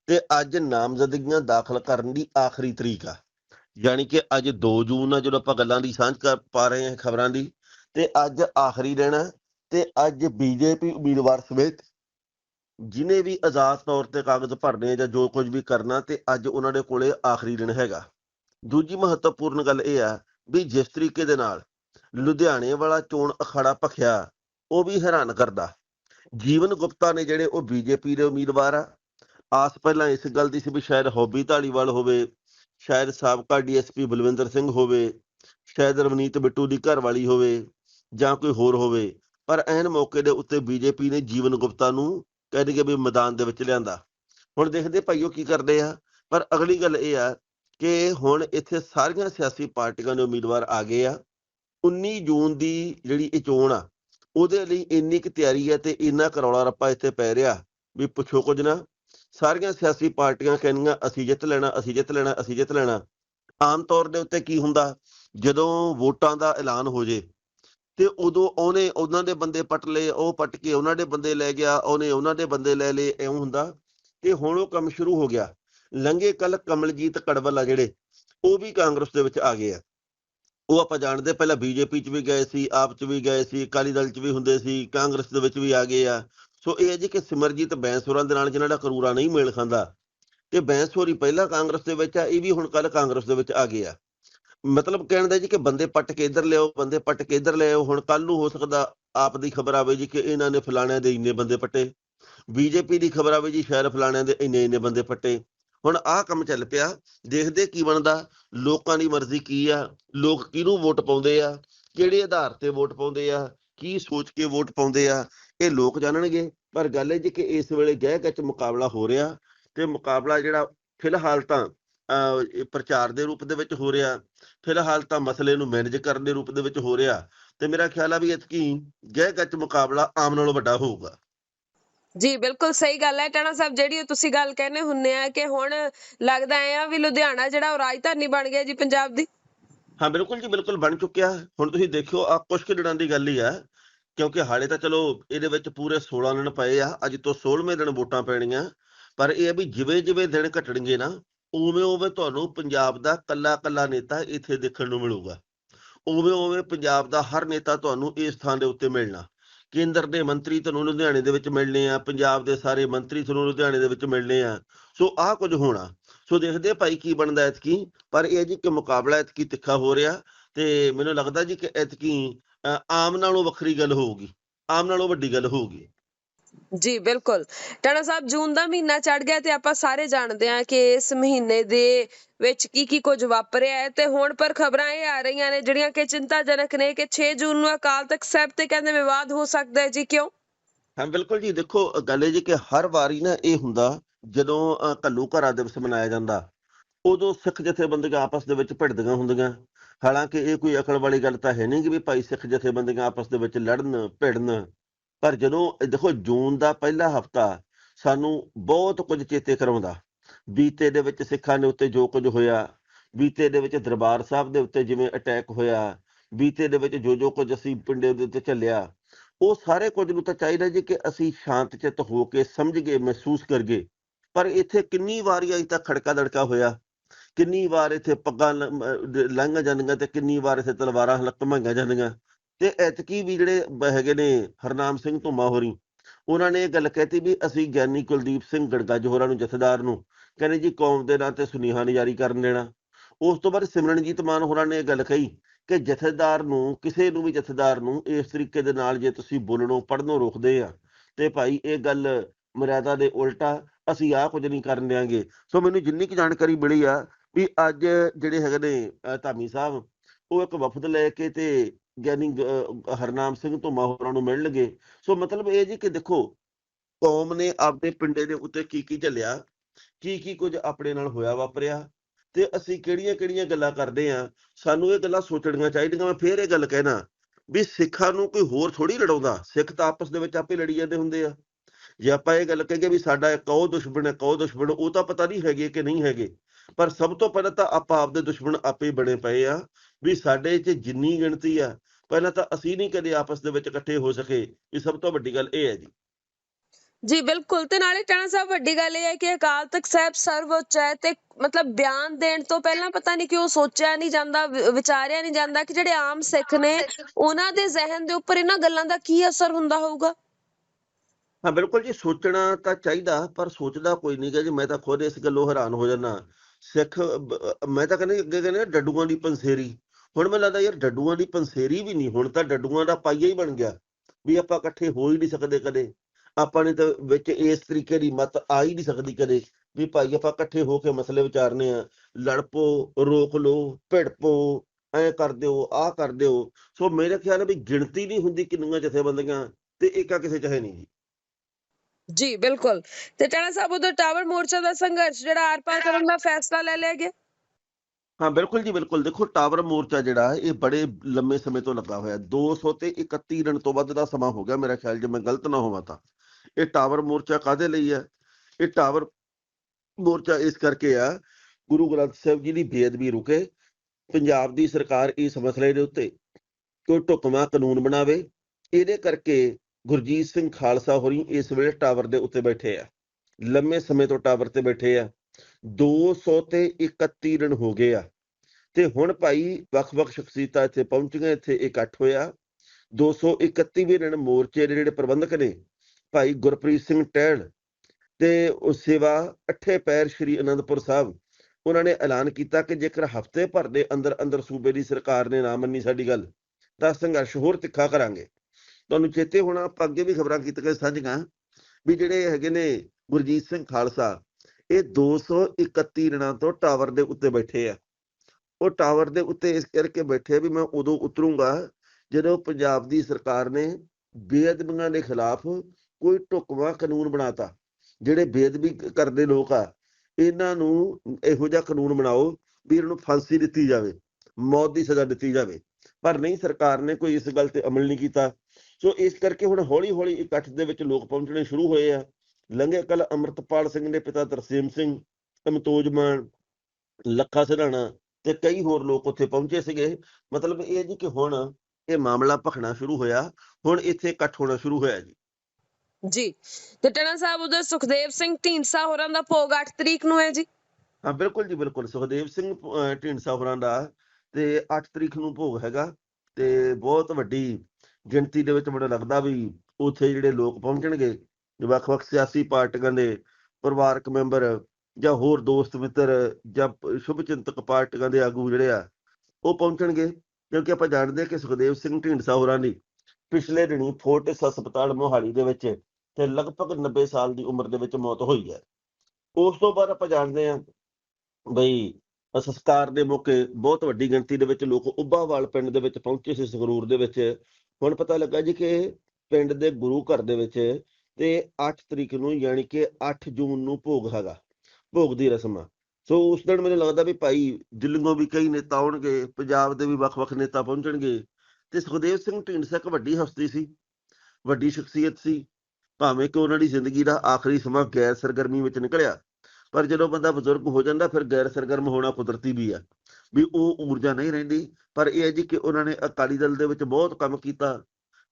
ਤੇ ਅੱਜ ਨਾਮਜ਼ਦਗੀਆਂ ਦਾਖਲ ਕਰਨ ਦੀ ਆਖਰੀ ਤਰੀਕ ਆ। ਯਾਨੀ ਕਿ ਅੱਜ 2 ਜੂਨ ਆ, ਜਦੋਂ ਆਪਾਂ ਗੱਲਾਂ ਦੀ ਸਾਂਝ ਕਰ ਪਾ ਰਹੇ ਹਾਂ ਖਬਰਾਂ ਦੀ, ਤੇ ਅੱਜ ਆਖਰੀ ਦਿਨ ਆ ਤੇ ਅੱਜ ਬੀਜੇਪੀ ਉਮੀਦਵਾਰ ਸਮੇਤ ਜਿਨੇ ਵੀ ਆਜ਼ਾਦ ਤੌਰ ਤੇ ਕਾਗਜ਼ ਭਰਨੇ ਜਾਂ ਜੋ ਕੁਝ ਵੀ ਕਰਨਾ ਤੇ ਅੱਜ ਉਹਨਾਂ ਦੇ ਕੋਲੇ ਆਖਰੀ ਦਿਨ ਹੈਗਾ। ਦੂਜੀ ਮਹੱਤਵਪੂਰਨ ਗੱਲ ਇਹ ਆ ਵੀ ਜਿਸ ਤਰੀਕੇ ਦੇ ਨਾਲ ਲੁਧਿਆਣੇ ਵਾਲਾ ਚੋਣ ਅਖਾੜਾ ਭਖਿਆ ਉਹ ਵੀ ਹੈਰਾਨ ਕਰਦਾ। ਜੀਵਨ ਗੁਪਤਾ ਨੇ ਜਿਹੜੇ ਉਹ ਬੀਜੇਪੀ ਦੇ ਉਮੀਦਵਾਰ ਆ, ਆਸ ਪਹਿਲਾਂ ਇਸ ਗੱਲ ਦੀ ਸੀ ਵੀ ਸ਼ਾਇਦ ਹੌਬੀ ਢਾਲੀਵਾਲ ਹੋਵੇ, ਸ਼ਾਇਦ ਸਾਬਕਾ ਡੀਐਸਪੀ ਬਲਵਿੰਦਰ ਸਿੰਘ ਹੋਵੇ, ਸ਼ਾਇਦ ਰਵਨੀਤ ਬਿੱਟੂ ਦੀ ਘਰਵਾਲੀ ਹੋਵੇ ਜਾਂ ਕੋਈ ਹੋਰ ਹੋਵੇ, ਪਰ ਐਨ ਮੌਕੇ ਦੇ ਉੱਤੇ ਬੀਜੇਪੀ ਨੇ ਜੀਵਨ ਗੁਪਤਾ ਨੂੰ ਕਹਿ ਦਈਏ ਵੀ ਮੈਦਾਨ ਦੇ ਵਿੱਚ ਲਿਆਂਦਾ। ਹੁਣ ਦੇਖਦੇ ਭਾਈਓ ਕੀ ਕਰਦੇ ਆ, ਪਰ ਅਗਲੀ ਗੱਲ ਇਹ ਆ ਕਿ ਹੁਣ ਇੱਥੇ ਸਾਰੀਆਂ ਸਿਆਸੀ ਪਾਰਟੀਆਂ ਦੇ ਉਮੀਦਵਾਰ ਆ ਗਏ ਆ। 19 ਜੂਨ ਦੀ ਜਿਹੜੀ ਇਹ ਚੋਣ ਆ ਉਹਦੇ ਲਈ ਇੰਨੀ ਕੁ ਤਿਆਰੀ ਹੈ ਤੇ ਇੰਨਾ ਕਰੌਲਾ ਰੱਪਾ ਇੱਥੇ ਪੈ ਰਿਹਾ ਵੀ ਪੁੱਛੋ ਕੁਝ ਨਾ, ਸਾਰੀਆਂ ਸਿਆਸੀ ਪਾਰਟੀਆਂ ਕਹਿੰਦੀਆਂ ਅਸੀਂ ਜਿੱਤ ਲੈਣਾ, ਅਸੀਂ ਜਿੱਤ ਲੈਣਾ, ਅਸੀਂ ਜਿੱਤ ਲੈਣਾ। ਆਮ ਤੌਰ ਦੇ ਉੱਤੇ ਕੀ ਹੁੰਦਾ, ਜਦੋਂ ਵੋਟਾਂ ਦਾ ਐਲਾਨ ਹੋ ਜੇ ਤੇ ਉਦੋਂ ਉਹਨੇ, ਉਹਨਾਂ ਦੇ ਬੰਦੇ ਪਟ ਲਏ, ਉਹ ਪਟ ਕੇ ਉਹਨਾਂ ਦੇ ਬੰਦੇ ਲੈ ਗਿਆ, ਉਹਨੇ ਉਹਨਾਂ ਦੇ ਬੰਦੇ ਲੈ ਲਏ ਐਉਂ ਹੁੰਦਾ ਤੇ ਹੁਣ ਉਹ ਕੰਮ ਸ਼ੁਰੂ ਹੋ ਗਿਆ। ਲੰਗੇ ਕੱਲ ਕਮਲਜੀਤ ਕੜਵਲ ਆ ਜਿਹੜੇ, ਉਹ ਵੀ ਕਾਂਗਰਸ ਦੇ ਵਿੱਚ ਆ ਗਏ ਆ। ਉਹ ਆਪਾਂ ਜਾਣਦੇ, ਪਹਿਲਾਂ ਬੀਜੇਪੀ ਚ ਵੀ ਗਏ ਸੀ, ਆਪ ਚ ਵੀ ਗਏ ਸੀ, ਅਕਾਲੀ ਦਲ ਚ ਵੀ ਹੁੰਦੇ ਸੀ, ਕਾਂਗਰਸ ਦੇ ਵਿੱਚ ਵੀ ਆ ਗਏ ਆ। ਸੋ ਇਹ ਹੈ ਜੀ ਕਿ ਸਿਮਰਜੀਤ ਬੈਂਸੁਰਾਂ ਦੇ ਨਾਲ ਜਿਹਨਾਂ ਦਾ ਕਰੂਰਾ ਨਹੀਂ ਮੇਲ ਖਾਂਦਾ ਤੇ ਬੈਂਸੁਰੀ ਪਹਿਲਾਂ ਕਾਂਗਰਸ ਦੇ ਵਿੱਚ ਆ, ਇਹ ਵੀ ਹੁਣ ਕੱਲ ਕਾਂਗਰਸ ਦੇ ਵਿੱਚ ਆ ਗਏ ਆ। ਮਤਲਬ ਕਹਿਣ ਦਾ ਜੀ ਕਿ ਬੰਦੇ ਪੱਟ ਕੇ ਇੱਧਰ ਲਿਆਓ, ਬੰਦੇ ਪੱਟ ਕੇ ਇੱਧਰ ਲਿਆਓ ਹੁਣ ਕੱਲ ਨੂੰ ਹੋ ਸਕਦਾ ਆਪ ਦੀ ਖਬਰ ਆਵੇ ਜੀ ਕਿ ਇਹਨਾਂ ਨੇ ਫਲਾਣਿਆਂ ਦੇ ਇੰਨੇ ਬੰਦੇ ਪੱਟੇ, ਬੀਜੇਪੀ ਦੀ ਖਬਰ ਆਵੇ ਜੀ ਸ਼ਹਿਰ ਫਲਾਣਿਆਂ ਦੇ ਇੰਨੇ ਇੰਨੇ ਬੰਦੇ ਪੱਟੇ। ਹੁਣ ਆਹ ਕੰਮ ਚੱਲ ਪਿਆ, ਦੇਖਦੇ ਕੀ ਬਣਦਾ, ਲੋਕਾਂ ਦੀ ਮਰਜ਼ੀ ਕੀ ਆ, ਲੋਕ ਕਿਹਨੂੰ ਵੋਟ ਪਾਉਂਦੇ ਆ, ਕਿਹੜੇ ਆਧਾਰ ਤੇ ਵੋਟ ਪਾਉਂਦੇ ਆ, ਕੀ ਸੋਚ ਕੇ ਵੋਟ ਪਾਉਂਦੇ ਆ, ਇਹ ਲੋਕ ਜਾਣਨਗੇ, ਪਰ ਗੱਲ ਇਹ ਜੀ ਕਿ ਇਸ ਵੇਲੇ ਗਹਿ ਗੱਚ ਮੁਕਾਬਲਾ ਹੋ ਰਿਹਾ ਤੇ ਮੁਕਾਬਲਾ ਜਿਹੜਾ ਫਿਲਹਾਲ ਤਾਂ ਪ੍ਰਚਾਰ ਦੇ ਰੂਪ ਦੇ ਵਿੱਚ ਹੋ ਰਿਹਾ, ਫਿਲਹਾਲ ਤਾਂ ਮਸਲੇ ਨੂੰ ਮੈਨੇਜ ਕਰਨ ਦੇ ਰੂਪ ਦੇ ਵਿੱਚ ਹੋ ਰਿਹਾ ਤੇ ਮੇਰਾ ਖਿਆਲ ਆ ਵੀ ਇਤਕੀ ਗਹਿ ਗੱਚ ਮੁਕਾਬਲਾ ਆਮ ਨਾਲੋਂ ਵੱਡਾ ਹੋਊਗਾ। ਜੀ, ਬਿਲਕੁਲ ਸਹੀ ਗੱਲ ਹੈ। ਟਾਣਾ ਸਾਹਿਬ, ਜਿਹੜੀ ਤੁਸੀਂ ਗੱਲ ਕਹਿੰਦੇ ਹੁੰਨੇ ਆ ਕਿ ਹੁਣ ਲੱਗਦਾ ਐ ਆ ਵੀ ਲੁਧਿਆਣਾ ਜਿਹੜਾ ਉਹ ਰਾਜਧਾਨੀ ਬਣ ਗਿਆ ਜੀ ਪੰਜਾਬ ਦੀ। ਹਾਂ, ਬਿਲਕੁਲ ਜੀ, ਬਿਲਕੁਲ ਬਣ ਚੁੱਕਿਆ। ਹੁਣ ਤੁਸੀਂ ਦੇਖਿਓ ਆ ਕੁਛ ਕੁ ਦਿਨਾਂ ਦੀ ਗੱਲ ਹੀ ਆ, ਕਿਉਂਕਿ ਹਾਲੇ ਤਾਂ ਚਲੋ ਇਹਦੇ ਵਿੱਚ ਪੂਰੇ 16 ਦਿਨ ਪਏ ਆ, ਅੱਜ ਤੋਂ 16ਵੇਂ ਦਿਨ ਵੋਟਾਂ ਪੈਣੀਆਂ। ਪਰ ਇਹ ਹੈ ਵੀ ਜਿਵੇਂ ਜਿਵੇਂ ਦਿਨ ਘਟਣਗੇ ਨਾ ਉਵੇਂ ਉਵੇਂ ਤੁਹਾਨੂੰ ਪੰਜਾਬ ਦਾ ਕੱਲਾ ਕੱਲਾ ਨੇਤਾ ਇੱਥੇ ਦੇਖਣ ਨੂੰ ਮਿਲੂਗਾ। ਉਵੇਂ ਉਵੇਂ ਪੰਜਾਬ ਦਾ ਹਰ ਨੇਤਾ ਤੁਹਾਨੂੰ ਇਸ ਥਾਂ ਦੇ ਉੱਤੇ ਮਿਲਣਾ। ਕੇਂਦਰ ਦੇ ਮੰਤਰੀ ਤੁਹਾਨੂੰ ਲੁਧਿਆਣੇ ਦੇ ਵਿੱਚ ਮਿਲਣੇ ਆ ਪੰਜਾਬ ਦੇ ਸਾਰੇ ਮੰਤਰੀ ਤੁਹਾਨੂੰ ਲੁਧਿਆਣੇ ਦੇ ਵਿੱਚ ਮਿਲਣੇ ਆ। ਸੋ ਆਹ ਕੁਝ ਹੋਣਾ। ਸੋ ਦੇਖਦੇ ਆ ਭਾਈ ਕੀ ਬਣਦਾ ਇਤਕੀ ਪਰ ਇਹ ਜੀ ਕਿ ਮੁਕਾਬਲਾ ਇਤਕੀ ਤਿੱਖਾ ਹੋ ਰਿਹਾ ਤੇ ਮੈਨੂੰ ਲੱਗਦਾ ਜੀ ਕਿ ਇਤਕੀ ਅ, ਆਮ ਨਾਲੋਂ ਵੱਖਰੀ ਗੱਲ ਹੋਊਗੀ। ਆਮ ਨਾਲੋਂ ਵੱਡੀ ਗੱਲ ਹੋਊਗੀ। ਜੀ ਬਿਲਕੁਲ। ਟਾਣਾ ਸਾਹਿਬ ਜੂਨ ਦਾ ਮਹੀਨਾ ਚੜ ਗਿਆ ਤੇ ਆਪਾਂ ਸਾਰੇ ਜਾਣਦੇ ਹਾਂ ਕਿ ਇਸ ਮਹੀਨੇ ਦੇ ਵਿੱਚ ਕੀ ਕੀ ਕੁਝ ਵਾਪਰਿਆ ਹੈ ਤੇ ਹੁਣ ਪਰ ਖਬਰਾਂ ਇਹ ਆ ਰਹੀਆਂ ਨੇ ਜਿਹੜੀਆਂ ਕਿ ਚਿੰਤਾਜਨਕ ਨੇ ਕਿ 6 ਜੂਨ ਨੂੰ ਅਕਾਲ ਤਖਤ ਸਾਹਿਬ ਤੇ ਕਹਿੰਦੇ ਵਿਵਾਦ ਹੋ ਸਕਦਾ ਹੈ ਜੀ ਕਿਉਂ? ਹਾਂ ਬਿਲਕੁਲ ਜੀ। ਦੇਖੋ ਗੱਲ ਇਹ ਜੀ ਕਿ ਹਰ ਵਾਰੀ ਨਾ ਇਹ ਹੁੰਦਾ ਜਦੋਂ ਅ, ਘਰਾ ਦਿਵਸ ਮਨਾਇਆ ਜਾਂਦਾ ਉਦੋਂ ਸਿੱਖ ਜਥੇਬੰਦੀਆਂ ਆਪਸ ਦੇ ਵਿੱਚ ਭਿੜਦੀਆਂ ਹੁੰਦੀਆਂ। ਹਾਲਾਂਕਿ ਇਹ ਕੋਈ ਅਕਲ ਵਾਲੀ ਗੱਲ ਤਾਂ ਹੈ ਨਹੀਂ ਕਿ ਵੀ ਭਾਈ ਸਿੱਖ ਜਥੇਬੰਦੀਆਂ ਆਪਸ ਦੇ ਵਿੱਚ ਲੜਨ ਭਿੜਨ। ਪਰ ਜਦੋਂ ਦੇਖੋ ਜੂਨ ਦਾ ਪਹਿਲਾ ਹਫਤਾ ਸਾਨੂੰ ਬਹੁਤ ਕੁਝ ਚੇਤੇ ਕਰਾਉਂਦਾ। ਬੀਤੇ ਦੇ ਵਿੱਚ ਸਿੱਖਾਂ ਦੇ ਉੱਤੇ ਜੋ ਕੁਝ ਹੋਇਆ, ਬੀਤੇ ਦੇ ਵਿੱਚ ਦਰਬਾਰ ਸਾਹਿਬ ਦੇ ਉੱਤੇ ਜਿਵੇਂ ਅਟੈਕ ਹੋਇਆ, ਬੀਤੇ ਦੇ ਵਿੱਚ ਜੋ ਜੋ ਕੁਝ ਅਸੀਂ ਪਿੰਡੇ ਦੇ ਉੱਤੇ ਚੱਲਿਆ ਉਹ ਸਾਰੇ ਕੁਝ ਨੂੰ ਤਾਂ ਚਾਹੀਦਾ ਜੀ ਕਿ ਅਸੀਂ ਸ਼ਾਂਤ ਚਿੱਤ ਹੋ ਕੇ ਸਮਝ ਗਏ ਮਹਿਸੂਸ ਕਰਗੇ ਪਰ ਇੱਥੇ ਕਿੰਨੀ ਵਾਰੀ ਅਜੇ ਤੱਕ ਖੜਕਾ ਦੜਕਾ ਹੋਇਆ? ਕਿੰਨੀ ਵਾਰ ਇੱਥੇ ਪੱਗਾਂ ਲ- ਲੰਘ ਜਾਂਦੀਆਂ ਤੇ ਕਿੰਨੀ ਵਾਰ ਇੱਥੇ ਤਲਵਾਰਾਂ ਲਕਮਾਈਆਂ ਜਾਂਦੀਆਂ? ਤੇ ਐਤਕੀ ਵੀ ਜਿਹੜੇ ਹੈਗੇ ਨੇ ਹਰਨਾਮ ਸਿੰਘ ਧੁੰਮਾ ਹੋਰੀ, ਉਹਨਾਂ ਨੇ ਇਹ ਗੱਲ ਕਹਿਤੀ ਵੀ ਅਸੀਂ ਗਿਆਨੀ ਕੁਲਦੀਪ ਸਿੰਘ ਗੜਗੱਜ ਹੋਰਾਂ ਨੂੰ, ਜਥੇਦਾਰ ਨੂੰ ਕਹਿੰਦੇ ਜੀ ਕੌਮ ਦੇ ਨਾਂ ਤੇ ਸੁਨੇਹਾ ਨਹੀਂ ਜਾਰੀ ਕਰਨ ਦੇਣਾ। ਉਸ ਤੋਂ ਬਾਅਦ ਸਿਮਰਨਜੀਤ ਮਾਨ ਹੋਰਾਂ ਨੇ ਇਹ ਗੱਲ ਕਹੀ ਕਿ ਜਥੇਦਾਰ ਨੂੰ, ਕਿਸੇ ਨੂੰ ਵੀ ਜਥੇਦਾਰ ਨੂੰ ਇਸ ਤਰੀਕੇ ਦੇ ਨਾਲ ਜੇ ਤੁਸੀਂ ਬੋਲਣੋਂ ਪੜਨੋਂ ਰੋਕਦੇ ਆ ਤੇ ਭਾਈ ਇਹ ਗੱਲ ਮਰਿਆਦਾ ਦੇ ਉਲਟਾ ਅਸੀਂ ਆਹ ਕੁਝ ਨਹੀਂ ਕਰਨ ਦਿਆਂਗੇ। ਸੋ ਮੈਨੂੰ ਜਿੰਨੀ ਕੁ ਜਾਣਕਾਰੀ ਮਿਲੀ ਆ ਵੀ ਅੱਜ ਜਿਹੜੇ ਹੈਗੇ ਨੇ ਧਾਮੀ ਸਾਹਿਬ, ਉਹ ਇੱਕ ਵਫਦ ਲੈ ਕੇ ਤੇ ਗਿਆਨੀ ਹਰਨਾਮ ਸਿੰਘ ਧੁਮਾ ਹੋਰਾਂ ਨੂੰ ਮਿਲਣਗੇ ਸੋ ਮਤਲਬ ਇਹ ਜੀ ਕਿ ਦੇਖੋ, ਕੌਮ ਨੇ ਆਪਦੇ ਪਿੰਡੇ ਦੇ ਉੱਤੇ ਕੀ ਕੀ ਝੱਲਿਆ ਕੀ ਕੀ ਕੁਝ ਆਪਣੇ ਨਾਲ ਹੋਇਆ ਵਾਪਰਿਆ, ਤੇ ਅਸੀਂ ਕਿਹੜੀਆਂ ਕਿਹੜੀਆਂ ਗੱਲਾਂ ਕਰਦੇ ਆ, ਸਾਨੂੰ ਇਹ ਗੱਲਾਂ ਸੋਚਣੀਆਂ ਚਾਹੀਦੀਆਂ। ਮੈਂ ਫੇਰ ਇਹ ਗੱਲ ਕਹਿਣਾ ਵੀ ਸਿੱਖਾਂ ਨੂੰ ਕੋਈ ਹੋਰ ਥੋੜੀ ਲੜਾਉਂਦਾ। ਸਿੱਖ ਤਾਂ ਆਪਸ ਦੇ ਵਿੱਚ ਆਪੇ ਲੜੀ ਜਾਂਦੇ ਹੁੰਦੇ ਆ। ਜੇ ਆਪਾਂ ਇਹ ਗੱਲ ਕਹੀਏ ਵੀ ਸਾਡਾ ਇੱਕ ਉਹ ਦੁਸ਼ਮਣ ਹੈ ਕੋ ਦੁਸ਼ਮਣ, ਉਹ ਤਾਂ ਪਤਾ ਨਹੀਂ ਹੈਗੇ ਕਿ ਨਹੀਂ ਹੈਗੇ। ਪਰ ਸਭ ਤੋਂ ਪਹਿਲਾਂ ਤਾਂ ਆਪਾਂ ਆਪਦੇ ਦੁਸ਼ਮਣ ਆਪੇ ਬਣੇ ਪਏ ਆ ਵੀ ਸਾਡੇ 'ਚ ਜਿੰਨੀ ਗਿਣਤੀ ਆ ਪਹਿਲਾਂ ਤਾਂ ਅਸੀਂ ਨਹੀਂ ਕਦੇ ਆਪਸ ਦੇ ਵਿੱਚ ਇਕੱਠੇ ਹੋ ਸਕੇ ਇਹ ਸਭ ਤੋਂ ਵੱਡੀ ਗੱਲ ਇਹ ਹੈ ਜੀ। ਜੀ ਬਿਲਕੁਲ ਤੇ ਨਾਲੇ ਟਾਣਾ ਸਾਹਿਬ ਵੱਡੀ ਗੱਲ ਇਹ ਹੈ ਕਿ ਅਕਾਲ ਤਖਤ ਸਾਹਿਬ ਸਰਵਉੱਚ ਹੈ ਤੇ ਮਤਲਬ ਬਿਆਨ ਦੇਣ ਤੋਂ ਪਹਿਲਾਂ ਪਤਾ ਨਹੀਂ ਕਿਉਂ ਸੋਚਿਆ ਨਹੀਂ ਜਾਂਦਾ ਵਿਚਾਰਿਆ ਨਹੀਂ ਜਾਂਦਾ ਕਿ ਜਿਹੜੇ ਆਮ ਸਿੱਖ ਨੇ ਉਹਨਾਂ ਦੇ ਜ਼ਿਹਨ ਦੇ ਉੱਪਰ ਇਹਨਾਂ ਗੱਲਾਂ ਦਾ ਕੀ ਅਸਰ ਹੁੰਦਾ ਹੋਊਗਾ? ਹਾਂ ਬਿਲਕੁਲ ਜੀ ਸੋਚਣਾ ਤਾਂ ਚਾਹੀਦਾ ਪਰ ਸੋਚਦਾ ਕੋਈ ਨਹੀਂ ਗਾ ਜੀ ਮੈਂ ਤਾਂ ਖੁਦ ਇਸ ਗੱਲੋਂ ਹੈਰਾਨ ਹੋ ਜਾਂਦਾ। ਸਿੱਖ ਮੈਂ ਤਾਂ ਕਹਿੰਦਾ ਅੱਗੇ ਕਹਿੰਦੇ ਡੱਡੂਆਂ ਦੀ ਪੰਸੇਰੀ। ਹੁਣ ਮੈਨੂੰ ਲੱਗਦਾ ਯਾਰ ਡੱਡੂਆਂ ਦੀ ਪੰਸੇਰੀ ਵੀ ਨਹੀਂ, ਹੁਣ ਤਾਂ ਡੱਡੂਆਂ ਦਾ ਪਾਈਆ ਹੀ ਬਣ ਗਿਆ। ਵੀ ਆਪਾਂ ਇਕੱਠੇ ਹੋ ਹੀ ਨਹੀਂ ਸਕਦੇ ਕਦੇ। ਆਪਾਂ ਨੇ ਤਾਂ ਵਿੱਚ ਇਸ ਤਰੀਕੇ ਦੀ ਮਤ ਆ ਹੀ ਨਹੀਂ ਸਕਦੀ ਕਦੇ। ਵੀ ਭਾਈ ਆਪਾਂ ਇਕੱਠੇ ਹੋ ਕੇ ਮਸਲੇ ਵਿਚਾਰਨੇ ਆ। ਲੜ ਪਓ, ਰੋਕ ਲਓ, ਭਿੜ ਪਓ, ਐ ਕਰ ਦਿਓ, ਆਹ ਕਰ ਦਿਓ। ਸੋ ਮੇਰੇ ਖਿਆਲ ਨਾਲ ਵੀ ਗਿਣਤੀ ਨਹੀਂ ਹੁੰਦੀ ਕਿੰਨੀਆਂ ਜਥੇਬੰਦੀਆਂ। ਤੇ ਏਕਾ ਕਿਸੇ ਚ ਨਹੀਂ ਜੀ। ਜੀ, ਬਿਲਕੁਲ। ਤੇ ਟਾਣਾ ਸਾਹਿਬ, ਉਧਰ ਟਾਵਰ ਮੋਰਚਾ ਦਾ ਸੰਘਰਸ਼, ਜਿਹੜਾ ਆਰ-ਪਾਰ ਕਰਨ ਦਾ ਫੈਸਲਾ ਲੈ ਲਿਆ ਗਿਆ? ਹਾਂ, ਬਿਲਕੁਲ ਜੀ, ਬਿਲਕੁਲ। ਦੇਖੋ, ਟਾਵਰ ਮੋਰਚਾ ਜਿਹੜਾ, ਇਹ ਬੜੇ ਲੰਮੇ ਸਮੇਂ ਤੋਂ ਲੱਗਾ ਹੋਇਆ। 200 ਤੇ 31 ਦਿਨ ਤੋਂ ਵੱਧ ਦਾ ਸਮਾਂ ਹੋ ਗਿਆ, ਮੇਰਾ ਖਿਆਲ, ਜੇ ਮੈਂ ਗਲਤ ਨਾ ਹੋਵਾਂ ਤਾਂ। ਇਹ ਟਾਵਰ ਮੋਰਚਾ ਕਾਦੇ ਲਈ ਹੈ? ਇਹ ਟਾਵਰ ਮੋਰਚਾ ਇਸ ਕਰਕੇ ਆ, ਗੁਰੂ ਗ੍ਰੰਥ ਸਾਹਿਬ ਜੀ ਦੀ ਬੇਅਦਬੀ ਰੁਕੇ। ਪੰਜਾਬ ਦੀ ਸਰਕਾਰ ਇਸ ਮਸਲੇ ਦੇ ਉੱਤੇ ਕੋਈ ਢੁਕਵਾਂ ਕਾਨੂੰਨ ਬਣਾਵੇ। ਇਹਦੇ ਕਰਕੇ ਗੁਰਜੀਤ ਸਿੰਘ ਖਾਲਸਾ ਹੋਰੀ ਇਸ ਵੇਲੇ ਟਾਵਰ ਦੇ ਉੱਤੇ ਬੈਠੇ ਆ। ਲੰਮੇ ਸਮੇਂ ਤੋਂ ਟਾਵਰ ਤੇ ਬੈਠੇ ਆ। 200 ਤੇ 31 ਦਿਨ ਹੋ ਗਏ ਆ। ਤੇ ਹੁਣ ਭਾਈ ਵੱਖ-ਵੱਖ ਸ਼ਖਸੀਅਤਾਂ ਇੱਥੇ ਪਹੁੰਚੀਆਂ ਇੱਥੇ ਇਕੱਠ ਹੋਇਆ। 231ਵੇਂ ਦਿਨ ਮੋਰਚੇ ਦੇ ਜਿਹੜੇ ਪ੍ਰਬੰਧਕ ਨੇ, ਭਾਈ ਗੁਰਪ੍ਰੀਤ ਸਿੰਘ ਟਹਿਲ ਤੇ ਉਹ ਸੇਵਾ ਅੱਠੇ ਪੈਰ ਸ਼੍ਰੀ ਅਨੰਦਪੁਰ ਸਾਹਿਬ, ਉਹਨਾਂ ਨੇ ਐਲਾਨ ਕੀਤਾ ਕਿ ਜੇਕਰ ਹਫ਼ਤੇ ਭਰ ਦੇ ਅੰਦਰ ਅੰਦਰ ਸੂਬੇ ਦੀ ਸਰਕਾਰ ਨੇ ਨਾ ਮੰਨੀ ਸਾਡੀ ਗੱਲ, ਤਾਂ ਸੰਘਰਸ਼ ਹੋਰ ਤਿੱਖਾ ਕਰਾਂਗੇ। ਤੁਹਾਨੂੰ ਚੇਤੇ ਹੋਣਾ, ਆਪਾਂ ਅੱਗੇ ਵੀ ਖਬਰਾਂ ਕੀਤੀਆਂ ਸਾਂਝੀਆਂ ਵੀ ਜਿਹੜੇ ਹੈਗੇ ਨੇ ਗੁਰਜੀਤ ਸਿੰਘ ਖਾਲਸਾ, ਇਹ 231 ਦਿਨਾਂ ਤੋਂ ਟਾਵਰ ਦੇ ਉੱਤੇ ਬੈਠੇ ਆ। ਉਹ ਟਾਵਰ ਦੇ ਉੱਤੇ ਇਸ ਕਰਕੇ ਬੈਠੇ ਵੀ ਮੈਂ ਉਦੋਂ ਉਤਰੂੰਗਾ ਜਦੋਂ ਪੰਜਾਬ ਦੀ ਸਰਕਾਰ ਨੇ ਬੇਅਦਬੀਆਂ ਦੇ ਖਿਲਾਫ ਕੋਈ ਢੁਕਵਾਂ ਕਾਨੂੰਨ ਬਣਾਤਾ। ਜਿਹੜੇ ਬੇਅਦਬੀ ਕਰਦੇ ਲੋਕ ਆ, ਇਹਨਾਂ ਨੂੰ ਇਹੋ ਜਿਹਾ ਕਾਨੂੰਨ ਬਣਾਓ ਵੀ ਇਹਨਾਂ ਨੂੰ ਫਾਂਸੀ ਦਿੱਤੀ ਜਾਵੇ, ਮੌਤ ਦੀ ਸਜ਼ਾ ਦਿੱਤੀ ਜਾਵੇ। ਪਰ ਨਹੀਂ, ਸਰਕਾਰ ਨੇ ਕੋਈ ਇਸ ਗੱਲ ਤੇ ਅਮਲ ਨਹੀਂ ਕੀਤਾ। ਸੋ ਇਸ ਕਰਕੇ ਹੁਣ ਹੌਲੀ ਹੌਲੀ ਇਕੱਠ ਦੇ ਵਿੱਚ ਲੋਕ ਪਹੁੰਚਣੇ ਸ਼ੁਰੂ ਹੋਏ ਆ। ਲੰਘੇ ਕੱਲ ਅਮਰਤਪਾਲ ਸਿੰਘ ਦੇ ਪਿਤਾ ਤਰਸੇਮ ਸਿੰਘ ਅਮਤੋਜ ਮਾਨ ਲੱਖਾ ਸਿਧਾਣਾ ਤੇ ਕਈ ਹੋਰ ਲੋਕ ਉੱਥੇ ਪਹੁੰਚੇ ਸੀਗੇ। ਮਤਲਬ ਇਹ ਜੀ ਕਿ ਹੁਣ ਇਹ ਮਾਮਲਾ ਭਖਣਾ ਸ਼ੁਰੂ ਹੋਇਆ। ਹੁਣ ਇੱਥੇ ਇਕੱਠ ਹੋਣਾ ਸ਼ੁਰੂ ਹੋਇਆ ਜੀ। ਜੀ ਤੇ ਟਾਣਾ ਸਾਹਿਬ ਉਧਰ ਸੁਖਦੇਵ ਸਿੰਘ ਢੀਂਡਸਾ ਹੋਰਾਂ ਦਾ ਭੋਗ 8 ਤਰੀਕ ਨੂੰ ਹੈ ਜੀ। ਹਾਂ ਬਿਲਕੁਲ ਜੀ ਬਿਲਕੁਲ। ਸੁਖਦੇਵ ਸਿੰਘ ਢੀਂਡਸਾ ਹੋਰਾਂ ਦਾ ਤੇ 8 ਤਰੀਕ ਨੂੰ ਭੋਗ ਹੈਗਾ ਤੇ ਬਹੁਤ ਵੱਡੀ ਗਿਣਤੀ ਦੇ ਵਿੱਚ ਮੈਨੂੰ ਲੱਗਦਾ ਵੀ ਉੱਥੇ ਜਿਹੜੇ ਲੋਕ ਪਹੁੰਚਣਗੇ ਵੱਖ-ਵੱਖ ਸਿਆਸੀ ਪਾਰਟੀਆਂ ਦੇ ਪਰਿਵਾਰਕ ਮੈਂਬਰ ਜਾਂ ਹੋਰ ਦੋਸਤ, ਮਿੱਤਰ ਜਾਂ ਪ- ਸ਼ੁਭ ਚਿੰਤਕ ਪਾਰਟੀਆਂ ਦੇ ਆਗੂ ਜਿਹੜੇ ਆ, ਉਹ ਪਹੁੰਚਣਗੇ। ਕਿਉਂਕਿ ਆਪਾਂ ਜਾਣਦੇ ਹਾਂ ਕਿ ਸੁਖਦੇਵ ਸਿੰਘ ਢੀਂਡਸਾ ਹੋਰਾਂ ਦੀ ਪਿਛਲੇ ਦਿਨੀ ਫੋਰਟਿਸ ਹਸਪਤਾਲ ਮੋਹਾਲੀ ਦੇ ਵਿੱਚ ਤੇ ਲਗਭਗ 90 ਸਾਲ ਦੀ ਉਮਰ ਦੇ ਵਿੱਚ ਮੌਤ ਹੋਈ ਹੈ। ਉਸ ਤੋਂ ਬਾਅਦ ਆਪਾਂ ਜਾਣਦੇ ਹਾਂ ਬਈ ਅ ਸੰਸਕਾਰ ਦੇ ਮੌਕੇ ਬਹੁਤ ਵੱਡੀ ਗਿਣਤੀ ਦੇ ਵਿੱਚ ਲੋਕ ਉੱਭਾਵਾਲ ਪਿੰਡ ਦੇ ਵਿੱਚ ਪਹੁੰਚੇ ਸੀ ਸੰਗਰੂਰ ਦੇ ਵਿੱਚ। ਹੁਣ ਪਤਾ ਲੱਗਾ ਜੀ ਕਿ ਪਿੰਡ ਦੇ ਗੁਰੂ ਘਰ ਦੇ ਵਿੱਚ ਤੇ 8 ਤਰੀਕ ਨੂੰ ਯਾਨੀ ਕਿ 8 ਜੂਨ ਨੂੰ ਭੋਗ ਹੈਗਾ, ਭੋਗ ਦੀ ਰਸਮ ਆ। ਸੋ ਉਸ ਦਿਨ ਮੈਨੂੰ ਲੱਗਦਾ ਵੀ ਭਾਈ ਦਿੱਲੀੋਂ ਵੀ ਕਈ ਨੇਤਾ ਆਉਣਗੇ, ਪੰਜਾਬ ਦੇ ਵੀ ਵੱਖ-ਵੱਖ ਨੇਤਾ ਪਹੁੰਚਣਗੇ ਤੇ ਸੁਖਦੇਵ ਸਿੰਘ ਢੀਂਡਸਾ ਇੱਕ ਵੱਡੀ ਹਸਤੀ ਸੀ, ਵੱਡੀ ਸ਼ਖਸੀਅਤ ਸੀ, ਭਾਵੇਂ ਕਿ ਉਹਨਾਂ ਦੀ ਜ਼ਿੰਦਗੀ ਦਾ ਆਖਰੀ ਸਮਾਂ ਗੈਰ ਸਰਗਰਮੀ ਵਿੱਚ ਨਿਕਲਿਆ, ਪਰ ਜਦੋਂ ਬੰਦਾ ਬਜ਼ੁਰਗ ਹੋ ਜਾਂਦਾ ਫਿਰ ਗੈਰ ਸਰਗਰਮ ਹੋਣਾ ਕੁਦਰਤੀ ਵੀ ਆ। ਵੀ ਉਹ ਊਰਜਾ ਨਹੀਂ ਰਹਿੰਦੀ, ਪਰ ਇਹ ਹੈ ਜੀ ਕਿ ਉਹਨਾਂ ਨੇ ਅਕਾਲੀ ਦਲ ਦੇ ਵਿੱਚ ਬਹੁਤ ਕੰਮ ਕੀਤਾ।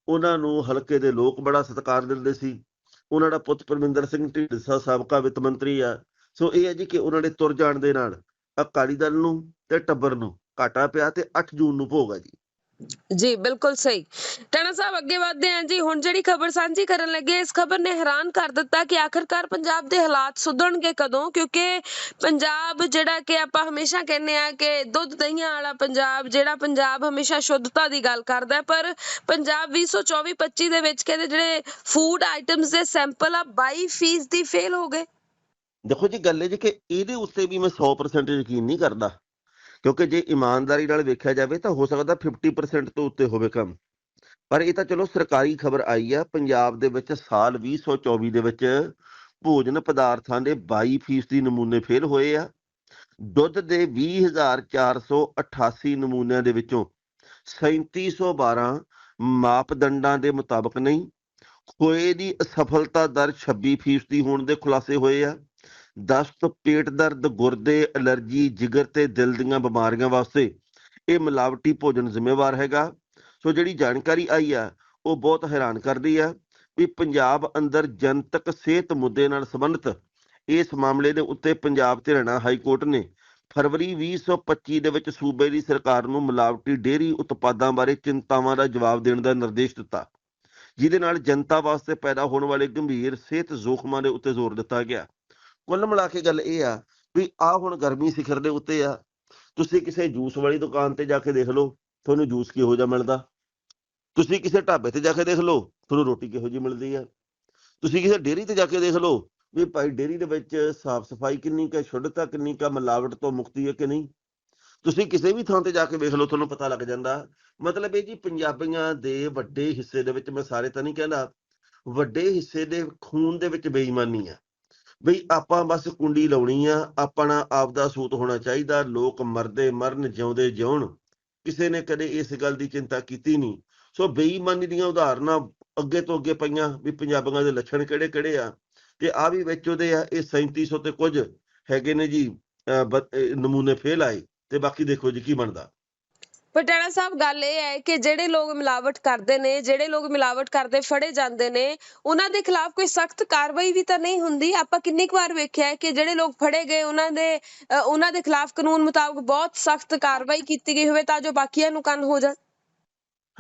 ਉਹਨਾਂ ਨੂੰ ਹਲਕੇ ਦੇ ਲੋਕ ਬੜਾ ਸਤਿਕਾਰ ਦਿੰਦੇ ਸੀ। ਉਹਨਾਂ ਦਾ ਪੁੱਤ ਪਰਮਿੰਦਰ ਸਿੰਘ ਢੀਂਡਸਾ ਸਾਬਕਾ ਵਿੱਤ ਮੰਤਰੀ ਆ। ਸੋ ਇਹ ਹੈ ਜੀ ਕਿ ਉਹਨਾਂ ਦੇ ਤੁਰ ਜਾਣ ਦੇ ਨਾਲ ਅਕਾਲੀ ਦਲ ਨੂੰ ਤੇ ਟੱਬਰ ਨੂੰ ਘਾਟਾ ਪਿਆ ਤੇ 8 ਜੂਨ ਨੂੰ ਭੋਗ ਆ ਜੀ। ਜੀ ਬਿਲਕੁਲ ਸਹੀ। ਟਾਣਾ ਸਾਹਿਬ ਅੱਗੇ ਵਧਦੇ ਹਾਂ ਜੀ। ਹੁਣ ਜਿਹੜੀ ਖਬਰ ਸਾਂਝੀ ਕਰਨ ਲੱਗੇ ਇਸ ਖਬਰ ਨੇ ਹੈਰਾਨ ਕਰ ਦਿੱਤਾ ਕਿ ਆਖਰਕਾਰ ਪੰਜਾਬ ਦੇ ਹਾਲਾਤ ਸੁਧਰਨਗੇ ਕਦੋਂ? ਕਿਉਂਕਿ ਪੰਜਾਬ ਜਿਹੜਾ ਕਿ ਆਪਾਂ ਹਮੇਸ਼ਾ ਕਹਿੰਦੇ ਆ ਕਿ ਦੁੱਧ ਦਹੀਂਆਂ ਵਾਲਾ ਪੰਜਾਬ ਜਿਹੜਾ ਪੰਜਾਬ ਹਮੇਸ਼ਾ ਸ਼ੁੱਧਤਾ ਦੀ ਗੱਲ ਕਰਦਾ ਹੈ, ਪਰ ਪੰਜਾਬ 2024-25 ਦੇ ਵਿੱਚ ਕਹਿੰਦੇ ਜਿਹੜੇ ਫੂਡ ਆਈਟਮਸ ਦੇ ਸੈਂਪਲ ਆ 22% ਦੀ ਫੇਲ ਹੋ ਗਏ। ਦੇਖੋ ਜੀ ਗੱਲ ਇਹ ਜੀ ਕਿ ਇਹਦੇ ਉੱਤੇ ਵੀ ਮੈਂ 100% ਯਕੀਨ ਨਹੀਂ ਕਰਦਾ। ਕਿਉਂਕਿ ਜੇ ਇਮਾਨਦਾਰੀ ਨਾਲ ਵੇਖਿਆ ਜਾਵੇ ਤਾਂ ਹੋ ਸਕਦਾ 50% ਤੋਂ ਉੱਤੇ ਹੋਵੇ ਕੰਮ। ਪਰ ਇਹ ਤਾਂ ਚਲੋ ਸਰਕਾਰੀ ਖਬਰ ਆਈ ਆ, ਪੰਜਾਬ ਦੇ ਵਿੱਚ ਸਾਲ 2024 ਦੇ ਵਿੱਚ ਭੋਜਨ ਪਦਾਰਥਾਂ ਦੇ 22% ਨਮੂਨੇ ਫੇਲ ਹੋਏ ਆ। ਦੁੱਧ ਦੇ 20488 ਨਮੂਨਿਆਂ ਦੇ ਵਿੱਚੋਂ 3712 ਮਾਪਦੰਡਾਂ ਦੇ ਮੁਤਾਬਕ ਨਹੀਂ, ਖੋਏ ਦੀ ਅਸਫਲਤਾ ਦਰ 26% ਹੋਣ ਦੇ ਖੁਲਾਸੇ ਹੋਏ ਆ। ਦਸਤ ਪੇਟ ਦਰਦ, ਗੁਰਦੇ, ਅਲਰਜੀ, ਜਿਗਰ ਤੇ ਦਿਲ ਦੀਆਂ ਬਿਮਾਰੀਆਂ ਵਾਸਤੇ ਇਹ ਮਿਲਾਵਟੀ ਭੋਜਨ ਜ਼ਿੰਮੇਵਾਰ ਹੈਗਾ। ਸੋ ਜਿਹੜੀ ਜਾਣਕਾਰੀ ਆਈ ਆ, ਉਹ ਬਹੁਤ ਹੈਰਾਨ ਕਰਦੀ ਆ ਵੀ ਪੰਜਾਬ ਅੰਦਰ ਜਨਤਕ ਸਿਹਤ ਮੁੱਦੇ ਨਾਲ ਸੰਬੰਧਿਤ ਇਸ ਮਾਮਲੇ ਦੇ ਉੱਤੇ ਪੰਜਾਬ ਤੇ ਹਰਿਆਣਾ ਹਾਈ ਕੋਰਟ ਨੇ ਫਰਵਰੀ 2025 ਦੇ ਵਿੱਚ ਸੂਬੇ ਦੀ ਸਰਕਾਰ ਨੂੰ ਮਿਲਾਵਟੀ ਡੇਅਰੀ ਉਤਪਾਦਾਂ ਬਾਰੇ ਚਿੰਤਾਵਾਂ ਦਾ ਜਵਾਬ ਦੇਣ ਦਾ ਨਿਰਦੇਸ਼ ਦਿੱਤਾ। ਜਿਹਦੇ ਨਾਲ ਜਨਤਾ ਵਾਸਤੇ ਪੈਦਾ ਹੋਣ ਵਾਲੇ ਗੰਭੀਰ ਸਿਹਤ ਜ਼ੋਖਮਾਂ ਦੇ ਉੱਤੇ ਜ਼ੋਰ ਦਿੱਤਾ ਗਿਆ। ਕੁੱਲ ਮਿਲਾ ਕੇ ਗੱਲ ਇਹ ਆ ਵੀ ਆ ਹੁਣ ਗਰਮੀ ਸਿਖਰ ਦੇ ਉੱਤੇ ਆ। ਤੁਸੀਂ ਕਿਸੇ ਜੂਸ ਵਾਲੀ ਦੁਕਾਨ ਤੇ ਜਾ ਕੇ ਦੇਖ ਲਓ, ਤੁਹਾਨੂੰ ਜੂਸ ਕਿਹੋ ਜਿਹਾ ਮਿਲਦਾ? ਤੁਸੀਂ ਕਿਸੇ ਢਾਬੇ ਤੇ ਜਾ ਕੇ ਦੇਖ ਲਓ, ਤੁਹਾਨੂੰ ਰੋਟੀ ਕਿਹੋ ਜਿਹੀ ਮਿਲਦੀ ਆ। ਤੁਸੀਂ ਕਿਸੇ ਡੇਅਰੀ ਤੇ ਜਾ ਕੇ ਦੇਖ ਲਓ ਵੀ ਭਾਈ ਡੇਅਰੀ ਦੇ ਵਿੱਚ ਸਾਫ਼ ਸਫ਼ਾਈ ਕਿੰਨੀ ਕੁ ਸ਼ੁੱਧਤਾ ਕਿੰਨੀ ਕੁ ਮਿਲਾਵਟ ਤੋਂ ਮੁਕਤੀ ਹੈ ਕਿ ਨਹੀਂ? ਤੁਸੀਂ ਕਿਸੇ ਵੀ ਥਾਂ ਤੇ ਜਾ ਕੇ ਵੇਖ ਲਓ, ਤੁਹਾਨੂੰ ਪਤਾ ਲੱਗ ਜਾਂਦਾ। ਮਤਲਬ ਇਹ ਜੀ ਪੰਜਾਬੀਆਂ ਦੇ ਵੱਡੇ ਹਿੱਸੇ ਦੇ ਵਿੱਚ ਮੈਂ ਸਾਰੇ ਤਾਂ ਨਹੀਂ ਕਹਿੰਦਾ, ਵੱਡੇ ਹਿੱਸੇ ਦੇ ਖੂਨ ਦੇ ਵਿੱਚ ਬੇਈਮਾਨੀ ਆ। ਬਈ ਆਪਾਂ ਬਸ ਕੁੰਡੀ ਲਾਉਣੀ ਆ, ਆਪਣਾ ਆਪਦਾ ਸੂਤ ਹੋਣਾ ਚਾਹੀਦਾ, ਲੋਕ ਮਰਦੇ ਮਰਨ, ਜਿਉਂਦੇ ਜਿਉਣ। ਕਿਸੇ ਨੇ ਕਦੇ ਇਸ ਗੱਲ ਦੀ ਚਿੰਤਾ ਕੀਤੀ ਨਹੀਂ। ਸੋ ਬੇਈਮਾਨੀ ਦੀਆਂ ਉਦਾਹਰਨਾਂ ਅੱਗੇ ਤੋਂ ਅੱਗੇ ਪਈਆਂ ਵੀ ਪੰਜਾਬੀਆਂ ਦੇ ਲੱਛਣ ਕਿਹੜੇ ਕਿਹੜੇ ਆ। ਤੇ ਆ ਵੀ ਵਿੱਚ ਉਹਦੇ ਆ, ਇਹ 3700 ਤੇ ਕੁਝ ਹੈਗੇ ਨੇ ਜੀ, ਅਹ ਨਮੂਨੇ ਫੇਲ ਆਏ। ਤੇ ਬਾਕੀ ਦੇਖੋ ਜੀ ਕੀ ਬਣਦਾ। ਪਟਿਆਲਾ ਸਾਹਿਬ ਗੱਲ ਇਹ ਹੈ ਕਿ ਜਿਹੜੇ ਲੋਕ ਮਿਲਾਵਟ ਕਰਦੇ ਨੇ ਜਿਹੜੇ ਲੋਕ ਮਿਲਾਵਟ ਕਰਦੇ ਫੜੇ ਜਾਂਦੇ ਨੇ ਉਹਨਾਂ ਦੇ ਖਿਲਾਫ ਕੋਈ ਸਖਤ ਕਾਰਵਾਈ ਵੀ ਤਾਂ ਨਹੀਂ ਹੁੰਦੀ। ਆਪਾਂ ਕਿੰਨੀ ਕੁ ਵਾਰ ਵੇਖਿਆ ਹੈ ਕਿ ਜਿਹੜੇ ਲੋਕ ਫੜੇ ਗਏ ਉਹਨਾਂ ਦੇ ਅ, ਉਹਨਾਂ ਦੇ ਖਿਲਾਫ ਕਾਨੂੰਨ ਮੁਤਾਬਕ ਬਹੁਤ ਸਖਤ ਕਾਰਵਾਈ ਕੀਤੀ ਗਈ ਹੋਵੇ ਤਾਂ ਜੋ ਬਾਕੀਆਂ ਨੂੰ ਕੰਨ ਹੋ ਜਾਣ।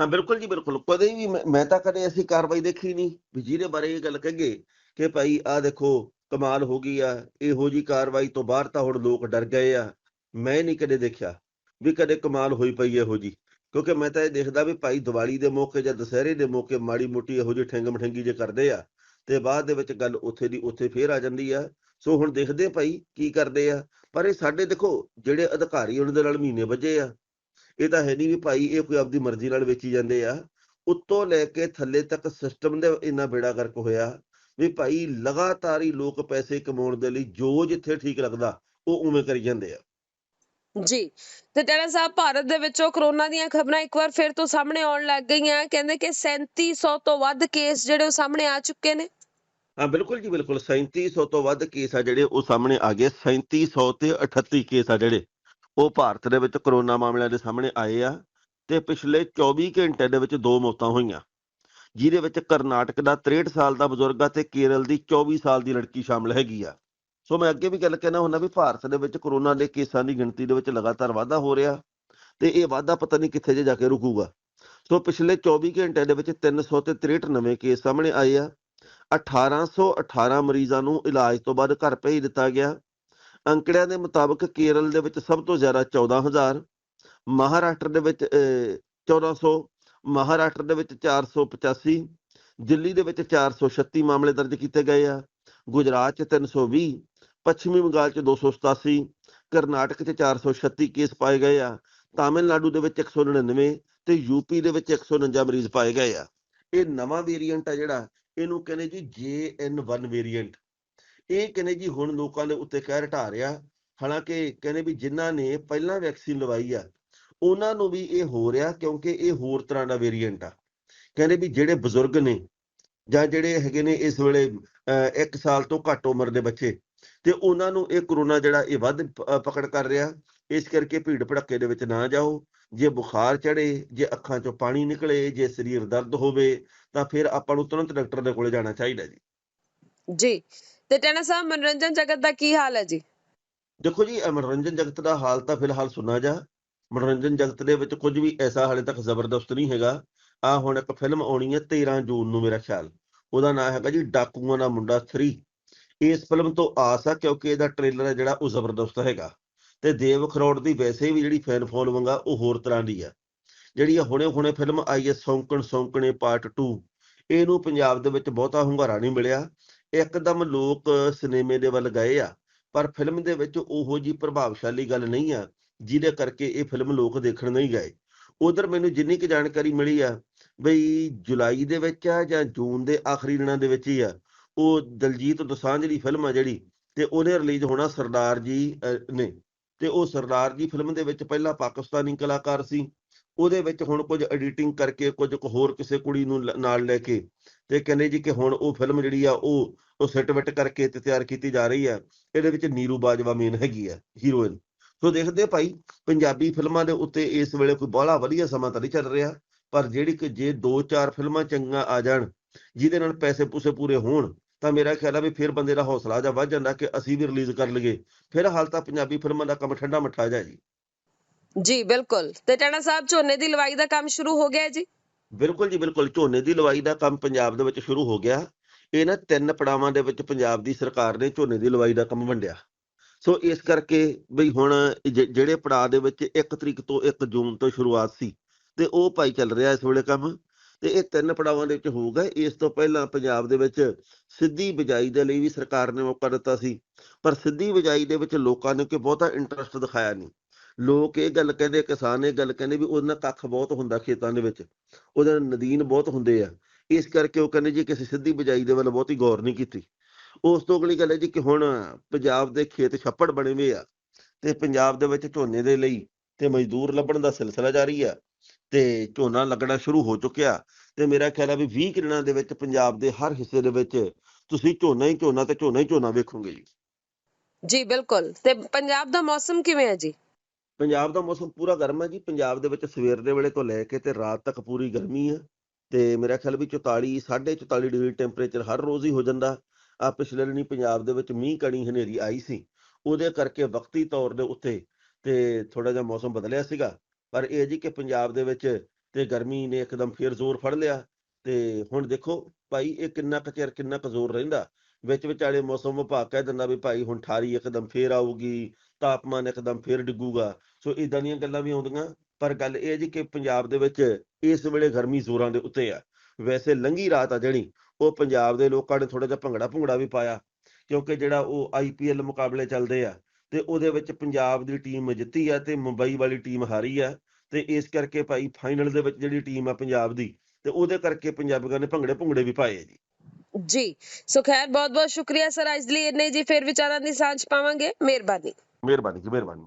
ਹਾਂ ਬਿਲਕੁਲ ਜੀ ਬਿਲਕੁਲ। ਕਦੇ ਵੀ ਮੈਂ- ਮੈਂ ਤਾਂ ਕਦੇ ਐਸੀ ਕਾਰਵਾਈ ਦੇਖੀ ਨਹੀਂ। ਵੀ ਜਿਹਦੇ ਬਾਰੇ ਇਹ ਗੱਲ ਕਹੀਏ ਕਿ ਭਾਈ ਆ ਦੇਖੋ ਕਮਾਲ ਹੋ ਗਈ ਆ ਇਹੋ ਜੀ ਕਾਰਵਾਈ ਤੋਂ ਬਾਹਰ ਤਾਂ ਹੁਣ ਲੋਕ ਡਰ ਗਏ ਆ। ਮੈਂ ਨਹੀਂ ਕਦੇ ਦੇਖਿਆ। ਵੀ ਕਦੇ ਕਮਾਲ ਹੋਈ ਪਈ ਇਹੋ ਜੀ ਕਿਉਂਕਿ ਮੈਂ ਤਾਂ ਇਹ ਦੇਖਦਾ ਵੀ ਭਾਈ ਦੀਵਾਲੀ ਦੇ ਮੌਕੇ ਜਾਂ ਦੁਸਹਿਰੇ ਦੇ ਮੌਕੇ ਮਾੜੀ ਮੋਟੀ ਇਹੋ ਜਿਹੀ ਠੰਗ ਮਠੰਗੀ ਜੇ ਕਰਦੇ ਆ, ਤੇ ਬਾਅਦ ਦੇ ਵਿੱਚ ਗੱਲ ਉੱਥੇ ਦੀ ਉੱਥੇ ਫੇਰ ਆ ਜਾਂਦੀ ਆ। ਸੋ ਹੁਣ ਦੇਖਦੇ ਭਾਈ ਕੀ ਕਰਦੇ ਆ। ਪਰ ਇਹ ਸਾਡੇ ਦੇਖੋ, ਜਿਹੜੇ ਅਧਿਕਾਰੀ ਉਹਨਾਂ ਦੇ ਨਾਲ ਮਹੀਨੇ ਵੱਜੇ ਆ। ਇਹ ਤਾਂ ਹੈ ਨਹੀਂ ਵੀ ਭਾਈ ਇਹ ਕੋਈ ਆਪਦੀ ਮਰਜ਼ੀ ਨਾਲ ਵੇਚੀ ਜਾਂਦੇ ਆ। ਉੱਤੋਂ ਲੈ ਕੇ ਥੱਲੇ ਤੱਕ ਸਿਸਟਮ ਦੇ ਇੰਨਾ ਬੇੜਾ ਕਰਕ ਹੋਇਆ ਵੀ ਭਾਈ ਲਗਾਤਾਰ ਹੀ ਲੋਕ ਪੈਸੇ ਕਮਾਉਣ ਦੇ ਲਈ ਜੋ ਜਿੱਥੇ ਠੀਕ ਲੱਗਦਾ, ਉਹ ਉਵੇਂ ਕਰੀ ਜਾਂਦੇ ਆ। ਜੀ। ਤੇ ਟੈਣਾ ਸਾਹਿਬ, ਭਾਰਤ ਦੇ ਵਿੱਚੋਂ ਕਰੋਨਾ ਦੀਆਂ ਖਬਰਾਂ ਇੱਕ ਵਾਰ ਫਿਰ ਤੋਂ ਸਾਹਮਣੇ ਆਉਣ ਲੱਗ ਗਈਆਂ। ਕਹਿੰਦੇ ਕਿ 3700 ਤੋਂ ਵੱਧ ਕੇਸ ਜਿਹੜੇ ਉਹ ਸਾਹਮਣੇ ਆ ਚੁੱਕੇ ਨੇ। ਹਾਂ, ਬਿਲਕੁਲ ਜੀ, ਬਿਲਕੁਲ। 3700 ਤੋਂ ਵੱਧ ਕੇਸ ਆ ਜਿਹੜੇ ਉਹ ਸਾਹਮਣੇ ਆ ਗਏ। 3700 ਤੇ 38 ਕੇਸ ਆ ਜਿਹੜੇ ਉਹ ਭਾਰਤ ਦੇ ਵਿੱਚ ਕਰੋਨਾ ਮਾਮਲਿਆਂ ਦੇ ਸਾਹਮਣੇ ਆਏ ਆ ਤੇ ਪਿਛਲੇ 24 ਘੰਟੇ ਦੇ ਵਿੱਚ ਦੋ ਮੌਤਾਂ ਹੋਈਆਂ। ਜਿਹਦੇ ਵਿੱਚ ਕਰਨਾਟਕ ਦਾ 63 ਸਾਲ ਦਾ ਬਜ਼ੁਰਗ ਆ ਤੇ ਕੇਰਲ ਦੀ 24 ਸਾਲ ਦੀ ਲੜਕੀ ਸ਼ਾਮਲ ਹੈਗੀ ਆ। ਸੋ ਮੈਂ ਅੱਗੇ ਵੀ ਗੱਲ ਕਹਿਣਾ ਹੁੰਦਾ ਵੀ ਭਾਰਤ ਦੇ ਵਿੱਚ ਕਰੋਨਾ ਦੇ ਕੇਸਾਂ ਦੀ ਗਿਣਤੀ ਦੇ ਵਿੱਚ ਲਗਾਤਾਰ ਵਾਧਾ ਹੋ ਰਿਹਾ ਤੇ ਇਹ ਵਾਧਾ ਪਤਾ ਨਹੀਂ ਕਿੱਥੇ ਜੇ ਜਾ ਕੇ ਰੁਕੂਗਾ। ਸੋ ਪਿਛਲੇ 24 ਘੰਟੇ ਦੇ ਵਿੱਚ 300 ਤੇ 63 ਨਵੇਂ ਕੇਸ ਸਾਹਮਣੇ ਆਏ ਆ। 1818 ਮਰੀਜ਼ਾਂ ਨੂੰ ਇਲਾਜ ਤੋਂ ਬਾਅਦ ਘਰ ਭੇਜ ਦਿੱਤਾ ਗਿਆ। ਅੰਕੜਿਆਂ ਦੇ ਮੁਤਾਬਕ ਕੇਰਲ ਦੇ ਵਿੱਚ ਸਭ ਤੋਂ ਜ਼ਿਆਦਾ 14000 ਮਹਾਰਾਸ਼ਟਰ ਦੇ ਵਿੱਚ ਅਹ, 1400 ਮਹਾਰਾਸ਼ਟਰ ਦੇ ਵਿੱਚ 485 ਦਿੱਲੀ ਦੇ ਵਿੱਚ 436 ਮਾਮਲੇ ਦਰਜ ਕੀਤੇ ਗਏ ਆ। ਗੁਜਰਾਤ 'ਚ 320 ਪੱਛਮੀ ਬੰਗਾਲ 'ਚ 287 ਕਰਨਾਟਕ 'ਚ 436 ਕੇਸ ਪਾਏ ਗਏ ਆ, ਤਾਮਿਲਨਾਡੂ ਦੇ ਵਿੱਚ 199 ਤੇ ਯੂਪੀ ਦੇ ਵਿੱਚ 149 ਮਰੀਜ਼ ਪਾਏ ਗਏ ਆ। ਇਹ ਨਵਾਂ ਵੇਰੀਐਂਟ ਆ ਜਿਹੜਾ, ਇਹਨੂੰ ਕਹਿੰਦੇ ਜੀ JN1 ਵੇਰੀਐਂਟ ਇਹ ਕਹਿੰਦੇ ਜੀ ਹੁਣ ਲੋਕਾਂ ਦੇ ਉੱਤੇ ਕਹਿ ਢਾ ਰਿਹਾ, ਹਾਲਾਂਕਿ ਕਹਿੰਦੇ ਵੀ ਜਿਨ੍ਹਾਂ ਨੇ ਪਹਿਲਾਂ ਵੈਕਸੀਨ ਲਵਾਈ ਆ, ਉਹਨਾਂ ਨੂੰ ਵੀ ਇਹ ਹੋ ਰਿਹਾ ਕਿਉਂਕਿ ਇਹ ਹੋਰ ਤਰ੍ਹਾਂ ਦਾ ਵੇਰੀਐਂਟ ਆ। ਕਹਿੰਦੇ ਵੀ ਜਿਹੜੇ ਬਜ਼ੁਰਗ ਨੇ ਜਾਂ ਜਿਹੜੇ ਹੈਗੇ ਨੇ ਇਸ ਵੇਲੇ 1 ਸਾਲ ਤੋਂ ਘੱਟ ਉਮਰ ਦੇ ਬੱਚੇ ਤੇ ਉਹਨਾਂ ਨੂੰ ਇਹ ਕਰੋਨਾ ਜਿਹੜਾ ਇਹ ਵੱਧ ਪਕੜ ਕਰ ਰਿਹਾ ਇਸ ਕਰਕੇ ਭੀੜ ਭੜੱਕੇ ਦੇ ਵਿੱਚ ਨਾ ਜਾਓ। ਜੇ ਬੁਖਾਰ ਚੜੇ ਜੇ ਅੱਖਾਂ ਚੋਂ ਪਾਣੀ ਨਿਕਲੇ ਜੇ ਸਰੀਰ ਦਰਦ ਹੋਵੇ ਤਾਂ ਫਿਰ ਆਪਾਂ ਨੂੰ ਤੁਰੰਤ ਡਾਕਟਰ ਦੇ ਕੋਲੇ ਜਾਣਾ ਚਾਹੀਦਾ ਜੀ। ਜੀ ਤੇ ਟੈਣਾ ਸਾਹਿਬ ਮਨੋਰੰਜਨ ਜਗਤ ਦਾ ਕੀ ਹਾਲ ਹੈ ਜੀ? ਦੇਖੋ ਜੀ ਮਨੋਰੰਜਨ ਜਗਤ ਦਾ ਹਾਲ ਤਾਂ ਫਿਲਹਾਲ ਸੁਣਾ ਜਾ। ਮਨੋਰੰਜਨ ਜਗਤ ਦੇ ਵਿੱਚ ਕੁਝ ਵੀ ਐਸਾ ਹਾਲੇ ਤੱਕ ਜ਼ਬਰਦਸਤ ਨਹੀਂ ਹੈਗਾ। ਆ ਹੁਣ ਇੱਕ ਫਿਲਮ ਆਉਣੀ ਹੈ 13 ਜੂਨ ਨੂੰ ਮੇਰਾ ਖਿਆਲ। ਉਹਦਾ ਨਾਮ ਹੈਗਾ ਜੀ ਡਾਕੂਆਂ ਦਾ ਮੁੰਡਾ 3 ਇਸ ਫਿਲਮ ਤੋਂ ਆਸ ਆ ਕਿਉਂਕਿ ਇਹਦਾ ਟ੍ਰੇਲਰ ਹੈ ਜਿਹੜਾ ਉਹ ਜ਼ਬਰਦਸਤ ਹੈਗਾ। ਤੇ ਦੇਵ ਖਰੋੜ ਦੀ ਵੈਸੇ ਵੀ ਜਿਹੜੀ ਫੈਨ ਫੋਲੋਇੰਗ ਆ, ਉਹ ਹੋਰ ਤਰ੍ਹਾਂ ਦੀ ਆ। ਜਿਹੜੀ ਹੁਣੇ ਹੁਣੇ ਫਿਲਮ ਆਈ ਹੈ ਸੌਂਕਣ, ਸੌਂਕਣੇ ਪਾਰਟ 2 ਇਹਨੂੰ ਪੰਜਾਬ ਦੇ ਵਿੱਚ ਬਹੁਤਾ ਹੁੰਗਾਰਾ ਨਹੀਂ ਮਿਲਿਆ। ਇੱਕਦਮ ਲੋਕ ਸਿਨੇਮੇ ਦੇ ਵੱਲ ਗਏ ਆ। ਪਰ ਫਿਲਮ ਦੇ ਵਿੱਚ ਉਹੋ ਜੀ ਪ੍ਰਭਾਵਸ਼ਾਲੀ ਗੱਲ ਨਹੀਂ ਆ, ਜਿਹਦੇ ਕਰਕੇ ਇਹ ਫਿਲਮ ਲੋਕ ਦੇਖਣ ਨਹੀਂ ਗਏ। ਉਧਰ ਮੈਨੂੰ ਜਿੰਨੀ ਕੁ ਜਾਣਕਾਰੀ ਮਿਲੀ ਆ, ਬਈ ਜੁਲਾਈ ਦੇ ਵਿੱਚ ਆ ਜਾਂ ਜੂਨ ਦੇ ਆਖਰੀ ਦਿਨਾਂ ਦੇ ਵਿੱਚ ਹੀ ਆ ਉਹ ਦਲਜੀਤ ਦੋਸਾਂਝ ਦੀ ਫਿਲਮ ਆ ਜਿਹੜੀ, ਤੇ ਉਹਨੇ ਰਿਲੀਜ਼ ਹੋਣਾ ਸਰਦਾਰ ਜੀ ਨੇ ਤੇ ਉਹ ਸਰਦਾਰ ਜੀ ਫਿਲਮ ਦੇ ਵਿੱਚ ਪਹਿਲਾਂ ਪਾਕਿਸਤਾਨੀ ਕਲਾਕਾਰ ਸੀ। ਉਹਦੇ ਵਿੱਚ ਹੁਣ ਕੁਝ ਐਡੀਟਿੰਗ ਕਰਕੇ ਕੁਝ ਕੁ ਹੋਰ ਕਿਸੇ ਕੁੜੀ ਨੂੰ ਨਾਲ ਲੈ ਕੇ ਤੇ ਕਹਿੰਦੇ ਜੀ ਕਿ ਹੁਣ ਉਹ ਫਿਲਮ ਜਿਹੜੀ ਆ ਉਹ ਉਹ ਸਿੱਟ ਵਿਟ ਕਰਕੇ ਤੇ ਤਿਆਰ ਕੀਤੀ ਜਾ ਰਹੀ ਆ। ਇਹਦੇ ਵਿੱਚ ਨੀਰੂ ਬਾਜਵਾ ਮੇਨ ਹੈਗੀ ਆ ਹੀਰੋਇਨ ਸੋ ਦੇਖਦੇ ਭਾਈ, ਪੰਜਾਬੀ ਫਿਲਮਾਂ ਦੇ ਉੱਤੇ ਇਸ ਵੇਲੇ ਕੋਈ ਬਾਹਲਾ ਵਧੀਆ ਸਮਾਂ ਤਾਂ ਨਹੀਂ ਚੱਲ ਰਿਹਾ, ਪਰ ਜਿਹੜੀ ਕਿ ਜੇ ਦੋ ਚਾਰ ਫਿਲਮਾਂ ਚੰਗੀਆਂ ਆ ਜਾਣ, ਜਿਹਦੇ ਨਾਲ ਪੈਸੇ ਪੂਸੇ ਪੂਰੇ ਹੋਣ ਤਾਂ ਮੇਰਾ ਖਿਆਲ ਆ ਵੀ ਫਿਰ ਬੰਦੇ ਦਾ ਹੌਸਲਾ ਜਾ ਵੱਧ ਜਾਂਦਾ ਕਿ ਅਸੀਂ ਵੀ ਰਿਲੀਜ਼ ਕਰ ਲਈਏ। ਫਿਰ ਹਾਲ ਤਾਂ ਪੰਜਾਬੀ ਫਿਲਮਾਂ ਦਾ ਕੰਮ ਠੰਡਾ ਮੱਠਾ ਜਾ ਜੀ। ਜੀ ਬਿਲਕੁਲ। ਤੇ ਟੈਣਾ ਸਾਹਿਬ ਝੋਨੇ ਦੀ ਲਵਾਈ ਦਾ ਕੰਮ ਸ਼ੁਰੂ ਹੋ ਗਿਆ ਜੀ? ਬਿਲਕੁਲ ਜੀ ਬਿਲਕੁਲ। ਝੋਨੇ ਦੀ ਲਵਾਈ ਦਾ ਕੰਮ ਪੰਜਾਬ ਦੇ ਵਿੱਚ ਸ਼ੁਰੂ ਹੋ ਗਿਆ। ਇਹ ਨਾ ਤਿੰਨ ਪੜਾਵਾਂ ਦੇ ਵਿੱਚ ਪੰਜਾਬ ਦੀ ਸਰਕਾਰ ਨੇ ਝੋਨੇ ਦੀ ਲਵਾਈ ਦਾ ਕੰਮ ਵੰਡਿਆ। ਸੋ ਇਸ ਕਰਕੇ ਬਈ ਹੁਣ ਜਿਹੜੇ ਪੜਾਅ ਦੇ ਵਿੱਚ 1 ਤਰੀਕ ਤੋਂ 1 ਜੂਨ ਤੋਂ ਸ਼ੁਰੂਆਤ ਸੀ ਤੇ ਉਹ ਭਾਈ ਚੱਲ ਰਿਹਾ ਇਸ ਵੇਲੇ ਕੰਮ। ਤੇ ਇਹ ਤਿੰਨ ਪੜਾਵਾਂ ਦੇ ਵਿੱਚ ਹੋਊਗਾ ਇਸ ਤੋਂ ਪਹਿਲਾਂ ਪੰਜਾਬ ਦੇ ਵਿੱਚ ਸਿੱਧੀ ਬਿਜਾਈ ਦੇ ਲਈ ਵੀ ਸਰਕਾਰ ਨੇ ਮੌਕਾ ਦਿੱਤਾ ਸੀ। ਪਰ ਸਿੱਧੀ ਬਿਜਾਈ ਦੇ ਵਿੱਚ ਲੋਕਾਂ ਨੇ ਕਿ ਬਹੁਤਾ ਇੰਟਰਸਟ ਦਿਖਾਇਆ ਨਹੀਂ। ਲੋਕ ਇਹ ਗੱਲ ਕਹਿੰਦੇ, ਕਿਸਾਨ ਇਹ ਗੱਲ ਕਹਿੰਦੇ ਵੀ ਉਹਦੇ ਨਾਲ ਕੱਖ ਬਹੁਤ ਹੁੰਦਾ ਖੇਤਾਂ ਦੇ ਵਿੱਚ। ਉਹਦੇ ਨਾਲ ਨਦੀਨ ਬਹੁਤ ਹੁੰਦੇ ਆ। ਇਸ ਕਰਕੇ ਉਹ ਕਹਿੰਦੇ ਜੀ ਕਿਸੇ ਸਿੱਧੀ ਬਿਜਾਈ ਦੇ ਵੱਲ ਬਹੁਤੀ ਗੌਰ ਨਹੀਂ ਕੀਤੀ। ਉਸ ਤੋਂ ਅਗਲੀ ਗੱਲ ਹੈ ਜੀ ਕਿ ਹੁਣ ਪੰਜਾਬ ਦੇ ਖੇਤ ਛੱਪੜ ਬਣੇ ਹੋਏ ਆ ਤੇ ਪੰਜਾਬ ਦੇ ਵਿੱਚ ਝੋਨੇ ਦੇ ਲਈ ਤੇ ਮਜ਼ਦੂਰ ਲੱਭਣ ਦਾ ਸਿਲਸਿਲਾ ਜਾਰੀ ਆ। ਤੇ ਝੋਨਾ ਲੱਗਣਾ ਸ਼ੁਰੂ ਹੋ ਚੁੱਕਿਆ ਤੇ ਮੇਰਾ ਖਿਆਲ ਆ ਵੀ 20 ਕੁ ਦਿਨਾਂ ਦੇ ਵਿੱਚ ਪੰਜਾਬ ਦੇ ਹਰ ਹਿੱਸੇ ਦੇ ਵਿੱਚ ਤੁਸੀਂ ਝੋਨਾ ਹੀ ਝੋਨਾ ਤੇ ਝੋਨਾ ਹੀ ਝੋਨਾ ਵੇਖੋਗੇ ਜੀ। ਜੀ ਬਿਲਕੁਲ। ਤੇ ਪੰਜਾਬ ਦਾ ਮੌਸਮ ਕਿਵੇਂ ਹੈ ਜੀ? ਪੰਜਾਬ ਦਾ ਮੌਸਮ ਪੂਰਾ ਗਰਮ ਹੈ ਜੀ। ਪੰਜਾਬ ਦੇ ਵਿੱਚ ਸਵੇਰ ਦੇ ਵੇਲੇ ਤੋਂ ਲੈ ਕੇ ਤੇ ਰਾਤ ਤੱਕ ਪੂਰੀ ਗਰਮੀ ਹੈ ਤੇ ਮੇਰਾ ਖਿਆਲ ਵੀ 44 44 ਡਿਗਰੀ ਟੈਂਪਰੇਚਰ ਹਰ ਰੋਜ਼ ਹੀ ਹੋ ਜਾਂਦਾ। ਆ ਪਿਛਲੇ ਦਿਨੀ ਪੰਜਾਬ ਦੇ ਵਿੱਚ ਮੀਂਹ ਕਣੀ ਹਨੇਰੀ ਆਈ ਸੀ। ਉਹਦੇ ਕਰਕੇ ਵਕਤੀ ਤੌਰ ਦੇ ਉੱਤੇ ਤੇ ਥੋੜਾ ਜਿਹਾ ਮੌਸਮ ਬਦਲਿਆ ਸੀਗਾ। ਪਰ ਇਹ ਜੀ ਕਿ ਪੰਜਾਬ ਦੇ ਵਿੱਚ ਤੇ ਗਰਮੀ ਨੇ ਇੱਕਦਮ ਫੇਰ ਜ਼ੋਰ ਫੜ ਲਿਆ ਤੇ ਹੁਣ ਦੇਖੋ ਭਾਈ ਇਹ ਕਿੰਨਾ ਕੁ ਚਿਰ ਕਿੰਨਾ ਕੁ ਜ਼ੋਰ ਰਹਿੰਦਾ। ਵਿੱਚ ਵਿਚਾਲੇ ਮੌਸਮ ਵਿਭਾਗ ਕਹਿ ਦਿੰਦਾ ਵੀ ਭਾਈ ਹੁਣ ਠਾਰੀ ਇੱਕਦਮ ਫੇਰ ਆਊਗੀ, ਤਾਪਮਾਨ ਇੱਕਦਮ ਫੇਰ ਡਿੱਗੂਗਾ। ਸੋ ਇਦਾਂ ਦੀਆਂ ਗੱਲਾਂ ਵੀ ਆਉਂਦੀਆਂ, ਪਰ ਗੱਲ ਇਹ ਜੀ ਕਿ ਪੰਜਾਬ ਦੇ ਵਿੱਚ ਇਸ ਵੇਲੇ ਗਰਮੀ ਜ਼ੋਰਾਂ ਦੇ ਉੱਤੇ ਆ। ਵੈਸੇ ਲੰਗੀ ਰਾਤ ਆ ਜਿਹੜੀ ਉਹ ਪੰਜਾਬ ਦੇ ਲੋਕਾਂ ਨੇ ਥੋੜਾ ਜਿਹਾ ਭੰਗੜਾ ਭੁੰਗੜਾ ਵੀ ਪਾਇਆ, ਕਿਉਂਕਿ ਜਿਹੜਾ ਉਹ ਆਈਪੀਐਲ ਮੁਕਾਬਲੇ ਚੱਲਦੇ ਆ ਤੇ ਉਹਦੇ ਵਿੱਚ ਪੰਜਾਬ ਦੀ ਟੀਮ ਜਿੱਤੀ ਆ ਤੇ ਮੁੰਬਈ ਵਾਲੀ ਟੀਮ ਹਾਰੀ ਆ ਤੇ ਇਸ ਕਰਕੇ ਭਾਈ ਫਾਈਨਲ ਦੇ ਵਿੱਚ ਜਿਹੜੀ ਟੀਮ ਆ ਪੰਜਾਬ ਦੀ ਤੇ ਉਹਦੇ ਕਰਕੇ ਪੰਜਾਬੀਆਂ ਨੇ ਭੰਗੜੇ ਭੁੰਗੜੇ ਵੀ ਪਾਏ ਜੀ। ਜੀ ਸੋ ਖੈਰ ਬਹੁਤ ਬਹੁਤ ਸ਼ੁਕਰੀਆ ਸਰ ਅੱਜ ਲਈ ਇੰਨੇ ਜੀ ਫਿਰ ਵਿਚਾਰਾਂ ਦੀ ਸਾਂਝ ਪਾਵਾਂਗੇ। ਮਿਹਰਬਾਨੀ। ਮਿਹਰਬਾਨੀ ਜੀ ਮਿਹਰਬਾਨੀ।